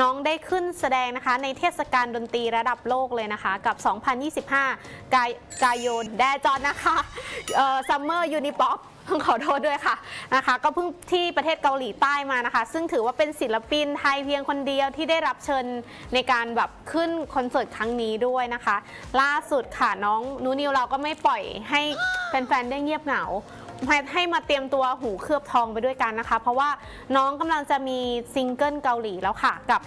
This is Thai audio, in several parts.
น้องได้ขึ้นแสดงนะคะในเทศกาลดนตรีระดับโลกเลยนะคะ กับ 2025 กายกายโยแดจอนนะคะซัมเมอร์ยูนิป๊อปขอโทษด้วยค่ะนะคะ ก็เพิ่งที่ประเทศเกาหลีใต้มานะคะ ซึ่งถือว่าเป็นศิลปินไทยเพียงคนเดียวที่ได้รับเชิญในการแบบขึ้นคอนเสิร์ตครั้งนี้ด้วยนะคะ ล่าสุดค่ะน้องนูนิวเราก็ไม่ปล่อยให้แฟนๆได้เงียบเหงา ให้ให้มาเตรียมตัวหูเคลือบทองไปด้วยกันนะคะ เพราะว่าน้องกำลังจะมีซิงเกิลเกาหลีแล้วค่ะกับ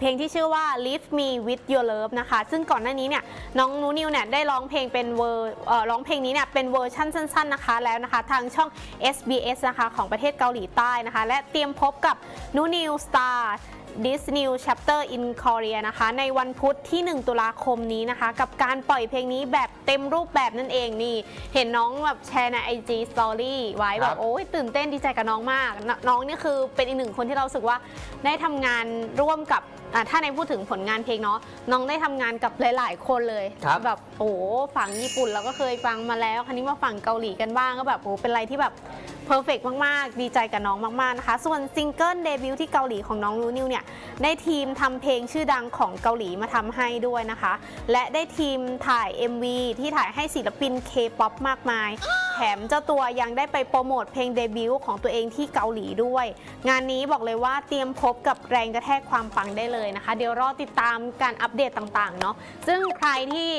เพลงที่ชื่อว่า Leave Me With Your Love นะคะ ซึ่งก่อนหน้านี้เนี่ยน้องนูนิวเนี่ยได้ร้องเพลงเป็นเวอร์เอ่อร้องเพลงนี้เนี่ยเป็นเวอร์ชั่นสั้นๆนะคะแล้วนะคะ ทางช่อง SBS นะคะของประเทศเกาหลีใต้นะคะ และเตรียมพบกับนูนิวสตาร์ This New Chapter in Korea นะคะ ในวันพุธที่ 1 ตุลาคมนี้นะคะ กับการปล่อยเพลงนี้แบบเต็มรูปแบบนั่นเองนี่ เห็นน้องแบบแชร์ใน IG Story ไว้แบครับบโอ้ยตื่นเต้นดีใจกับน้องมากนน้องนี่คือเป็นอีกหนึ่งคนที่เรารู้สึกว่าได้ทำงานร่วมกับอะถ้าในพูดถึงผลงานเพลงเนาะน้องได้ทำงานกับหลาย ๆ คนเลยครับแบบโอ้โหฝั่งญี่ปุ่นเราก็เคยฟังมาแล้วคราวนี้มาฝั่งเกาหลีกันบ้างก็แบบโอ้โหเป็นอะไรที่แบบเพอร์เฟกมาก ๆ ดีใจกับน้องมาก ๆ นะคะ ส่วนซิงเกิลเดบิวต์ที่เกาหลีของน้องนูนิวเนี่ยได้ทีมทำเพลงชื่อดังของเกาหลีมาทำให้ด้วยนะคะ และได้ทีมถ่าย MV ที่ถ่ายให้ศิลปิน K-POP มากมายแถมเจ้าตัวยังได้ไปโปรโมทเพลงเดบิวต์ของตัวเองที่เกาหลีด้วย งานนี้บอกเลยว่าเตรียมพบกับแรงกระแทกความปังได้เลยนะคะ เดี๋ยวรอติดตามการอัปเดตต่างๆเนาะซึ่งใครที่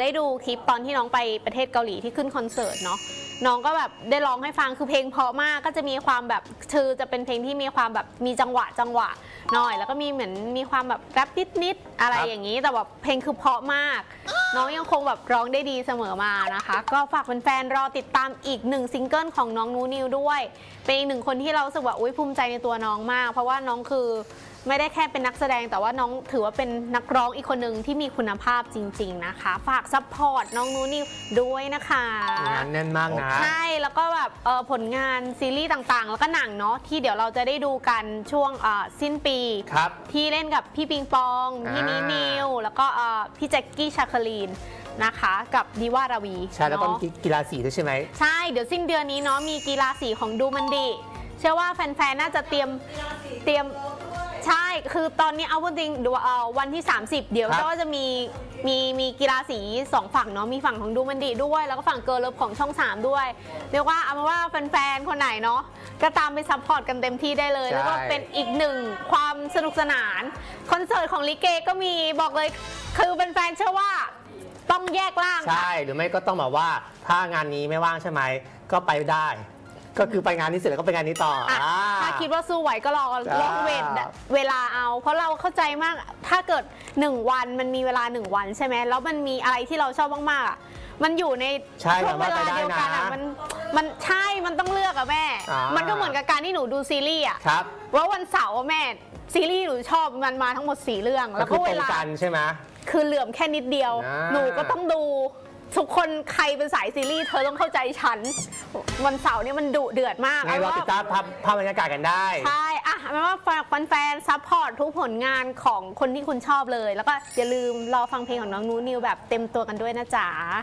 ได้ดูคลิปตอนที่น้องไปประเทศเกาหลีที่ขึ้นคอนเสิร์ตเนาะน้องก็แบบได้ร้องให้ฟังคือเพลงเพราะมากก็จะมีความแบบคือจะเป็นเพลงที่มีความแบบมีจังหวะจังหวะหน่อย แล้วก็มีเหมือนมีความแบบแรปนิดๆอะไรอย่างนี้แต่แบบเพลงคือเพราะมาก น้องยังคงแบบร้องได้ดีเสมอมานะคะ ก็ฝากแฟนๆรอติดตามอีกหนึ่งซิงเกิลของน้องนูนิวด้วย เป็นอีกหนึ่งคนที่เรารู้สึกว่าอุ้ยภูมิใจในตัวน้องมาก เพราะว่าน้องคือไม่ได้แค่เป็นนักแสดงแต่ว่าน้องถือว่าเป็นนักร้องอีกคนหนึ่งที่มีคุณภาพจริง ๆนะคะ ฝากซัพพอร์ตน้องนูนิวด้วยนะคะ งานแน่นมากนะ ใช่ แล้วก็แบบเอ่อผลงานซีรีส์ต่างๆ แล้วก็หนังเนาะที่เดี๋ยวเราจะได้ดูกันช่วงเอ่อสิ้นปี ครับที่เล่นกับพี่ปิงปอง พี่อ่านินิว แล้วก็เอ่อพี่แจ็คกี้ชาคลีนนะคะ กับดีว่าราวีใช่แล้วก็เนาะมีกีฬาสีด้วยใช่ไหม ใช่ เดี๋ยวสิ้นเดือนนี้เนาะมีกีฬาสีของดูมันดี เชื่อว่าแฟนๆ น่าจะเตรียมเตรียม ใช่ คือตอนนี้เอาจริงๆดูเอ่อวันที่ 30 เดี๋ยวครับก็จะมีมีมีกีฬาสีสองฝั่งเนาะ มีฝั่งของดูมันดีด้วย แล้วก็ฝั่งเกิร์ลเลิฟของช่อง 3 ด้วย เรียกว่าเอาเป็นว่าแฟนๆ คนไหนเนาะ ก็ตามไปซัพพอร์ตกันเต็มที่ได้เลย ใช่ แล้วก็เป็นอีกหนึ่งความสนุกสนาน คอนเสิร์ตของลิเกก็มีบอกเลย คือแฟนๆ เชื่อว่าต้องแยกล่างค่ะ ใช่หรือไม่ก็ต้องแบบว่าถ้างานนี้ไม่ว่างใช่ไหมก็ไปได้ ก็คือไปงานนี้เสร็จแล้วก็ไปงานนี้ต่ออะอ่าถ้า คิดว่าสู้ไหวก็รอจ้าลองเวทเวลาเอา เพราะเราเข้าใจมากถ้าเกิด 1 วันมันมีเวลา 1 วันใช่ไหมแล้วมันมีอะไรที่เราชอบมากๆอะมันอยู่ในใช่ช่วงเวลาสามารถไปได้เดียวกันอะนะมันมันใช่มันต้องเลือกอะแม่อ่ามัมันก็เหมือนกับการที่หนูดูซีรีส์อะครับว่าวันเสาร์อะแม่ซีรีส์หนูชอบมันมาทั้งหมดสี่เรื่องก็แล้วคืก็อเวตรงลากันใช่ไหมคือเหลื่อมแค่นิดเดียวอ่าหนูก็ต้องดู ทุกคนใครเป็นสายซีรีส์เธอต้องเข้าใจฉัน วันเสาร์เนี่ยมันดุเดือดมากไงเราเอาว่าติดตามภาพภาพบรรยากาศกันได้ ใช่ อะแปลว่าฝากแฟนๆซัพพอร์ตทุกผลงานของคนที่คุณชอบเลย แล้วก็อย่าลืมรอฟังเพลงของน้องนูนิวแบบเต็มตัวกันด้วยนะจ๊ะ